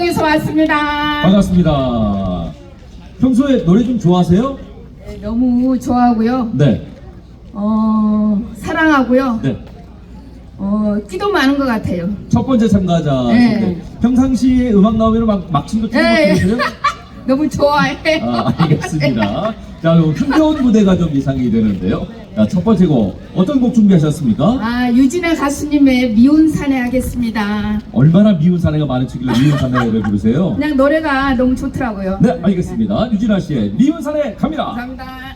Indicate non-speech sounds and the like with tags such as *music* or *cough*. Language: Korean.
에서 왔습니다. 반갑습니다. 평소에 노래 좀 좋아하세요? 네, 너무 좋아하고요. 네. 어, 사랑하고요. 네. 어, 끼도 많은 것 같아요. 첫 번째 참가자신데 네. 평상시에 음악 나오면 막 막춤도 추고 네. 그러세요? *laughs* 너무 좋아해. 아, 알겠습니다. *laughs* 자, 그럼 흥겨운 무대가 좀 예상이 되는데요. 자, 첫 번째 곡 어떤 곡 준비하셨습니까? 아, 유진아 가수님의 미운 사내 하겠습니다. 얼마나 미운 사내가 많으시길래 미운 사내를 부르세요? 그냥 노래가 너무 좋더라고요. 네, 알겠습니다. 유진아 씨의 미운 사내 갑니다. 감사합니다.